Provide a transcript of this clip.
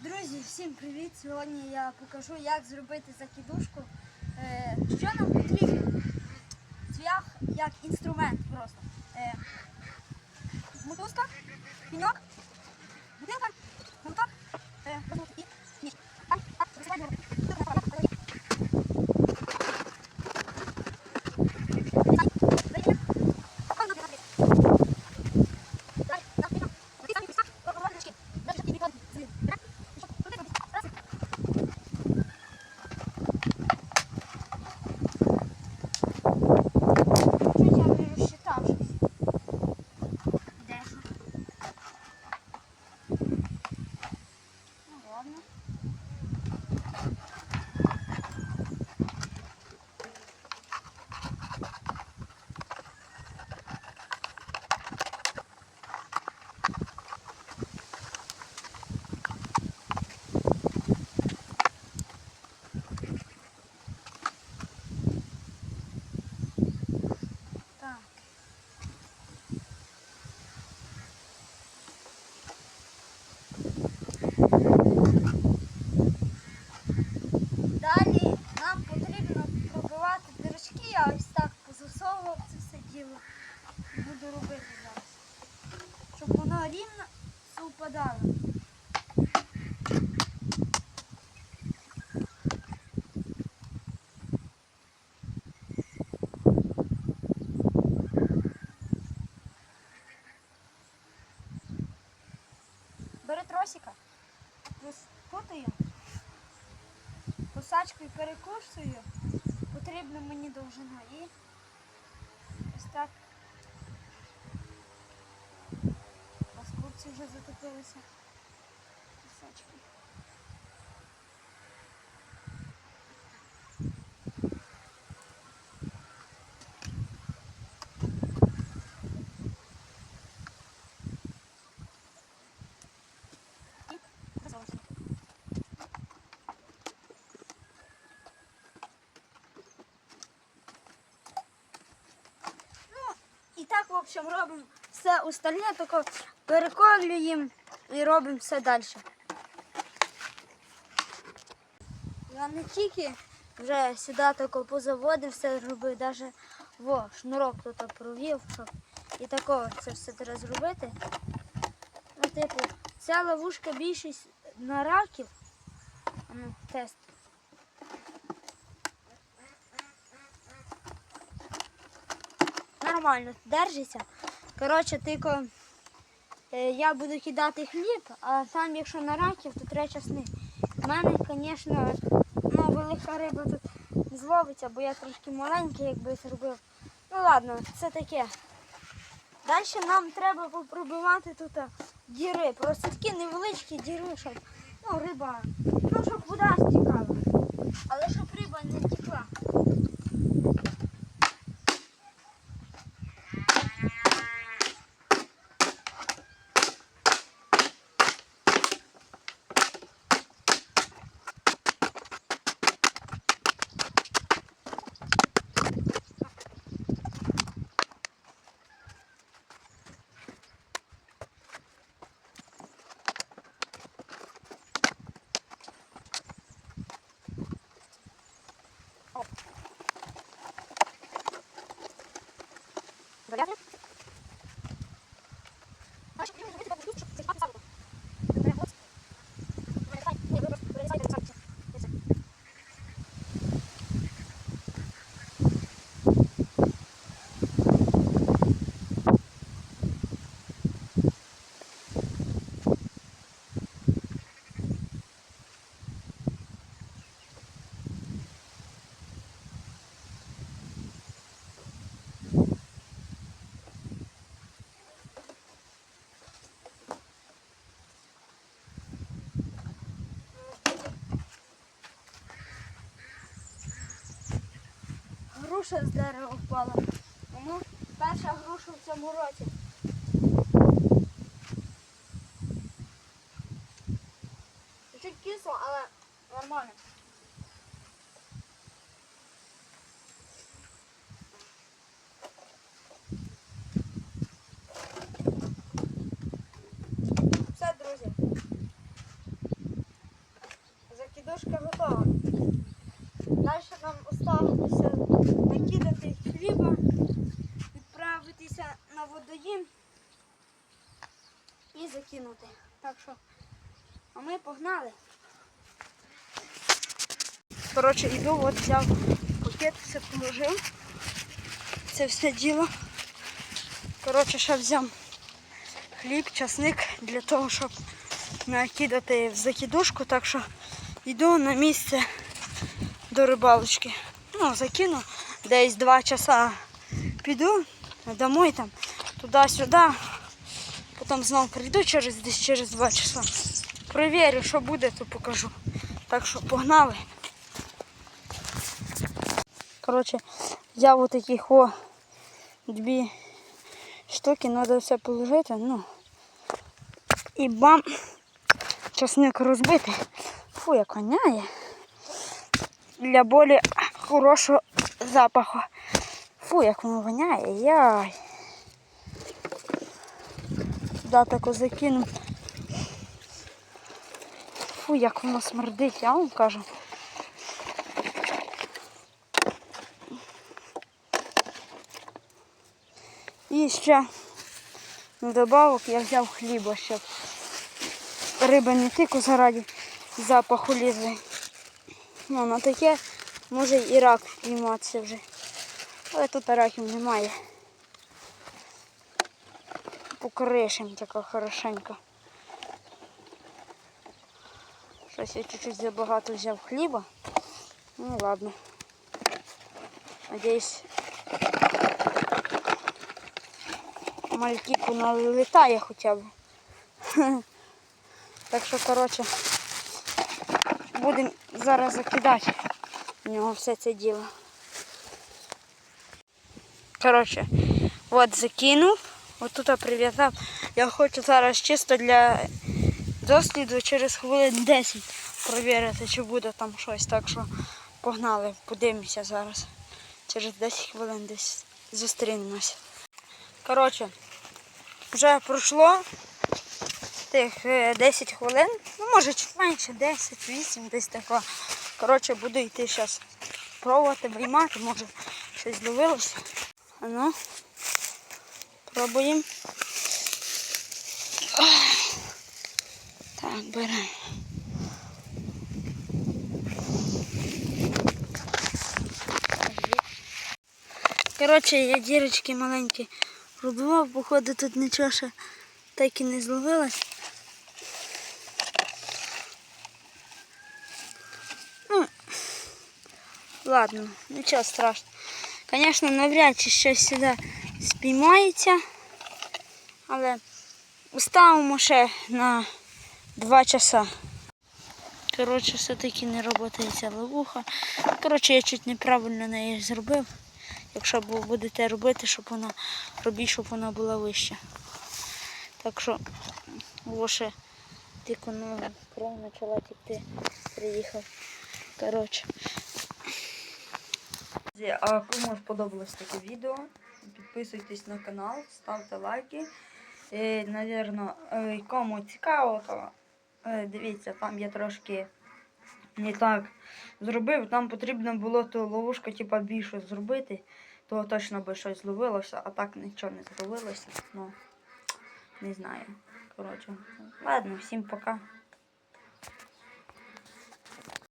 Друзі, всім привіт! Сьогодні я покажу, як зробити закидушку. Е, що нам потрібно? Цвях як інструмент просто. Е, мотузка, піньок, бутилка, е, і ніж. А, а, висипай його. Тут на палаті. Вийди. А, ну, ти Давай, на, піньок. Ти самі піска, попробуй ручки. Даже тобі клади. Землю. Так? Щоб туди ходити. Раз. Чуть я не розчитав щось. Де що? Ну ладно. Так. Далі нам потрібно пробивати дирочки, я ось так позасовував це все діло. і Буду робити зараз. Щоб воно рівно совпадало. Бери тросика, розпутаю, посачкою перекусую, потрібна мені довжина і ось так. Паскурці вже затопилися посачкою. І засовуємо. Ну, і так, в общем, робимо все остальне, тільки переколюємо і робимо все далі. Я не тільки вже сюди тако позаводив, все робив, навіть во, шнурок тут провів, щоб і такого це все треба зробити. Ну, типу, ця ловушка більшість на раків. Ну, тест. Нормально держиться. Коротше, тільки я буду кидати хліб, а там, якщо на раків, то треба часник. У мене, звісно, ну, велика риба тут зловиться, бо я трошки маленький, якби зробив. Ну ладно, це таке. Далі нам треба попробувати тут діри. Просто такі невеличкі діри, щоб ну, риба, ну, щоб вода стікала. Але щоб риба не текла. груша з дерева впала. тому перша груша в цьому році. Чуть кисло, але нормально. Все, друзі. Закидушка готова. Дальше нам осталося накидати хліба, відправитися на водоїм і закинути. Так що, а ми погнали. Коротше, йду, от взяв пакет, все положив. Це все діло. Коротше, ще взяв хліб, часник для того, щоб накидати в закидушку. Так що йду на місце до рибалочки. Ну, закину, десь два часа піду домой там, туди-сюди. Потім знову прийду через десь через два часа. Провірю, що буде, то покажу. Так що погнали. Коротше, взяв отаких о дві штуки, треба все положити. Ну. І бам! Часник розбитий. Фу, як воняє. Для болі хорошого запаху. Фу, як воно воняє. Яй. Туди тако закину. Фу, як воно смердить, я вам кажу. І ще добавок я взяв хліба, щоб риба не тільки заради запаху лізе. Ну, на таке може і рак пійматися вже. Але тут раків немає. Покришим така хорошенько. Щось я чуть-чуть забагато взяв хліба. Ну ладно. Надіюсь, мальтіку налітає хоча б. Так що, коротше, будемо зараз закидати в нього все це діло. Коротше, от закинув, отут прив'язав. Я хочу зараз чисто для досліду через хвилин 10 провірити, чи буде там щось. Так що погнали, подивимося зараз. Через 10 хвилин десь зустрінемося. Коротше, вже пройшло тих е, 10 хвилин, ну може чуть менше, 10, 8, десь тако. Коротше, буду йти зараз пробувати, виймати, може щось зловилося. А ну, пробуємо. Так, беремо. Коротше, я дірочки маленькі пробував, походу тут нічого ще так і не зловилось. Ладно, нічого страшного. Звісно, навряд чи щось сюди спіймається, але ставимо ще на 2 часа. Коротше, все-таки не працює ця ловуха. Коротше, я чуть неправильно неї зробив. Якщо бу- будете робити, щоб вона робіть, щоб вона була вища. Так що лише тільки ну, кров почала тікти, приїхав. Коротше. А кому сподобалось таке відео, підписуйтесь на канал, ставте лайки. І, навірно, е, кому цікаво, то е, дивіться, там я трошки не так зробив. Там потрібно було ту ловушку типа, більше зробити, то точно би щось зловилося, а так нічого не зловилося. Ну, не знаю. Коротше, ладно, всім пока.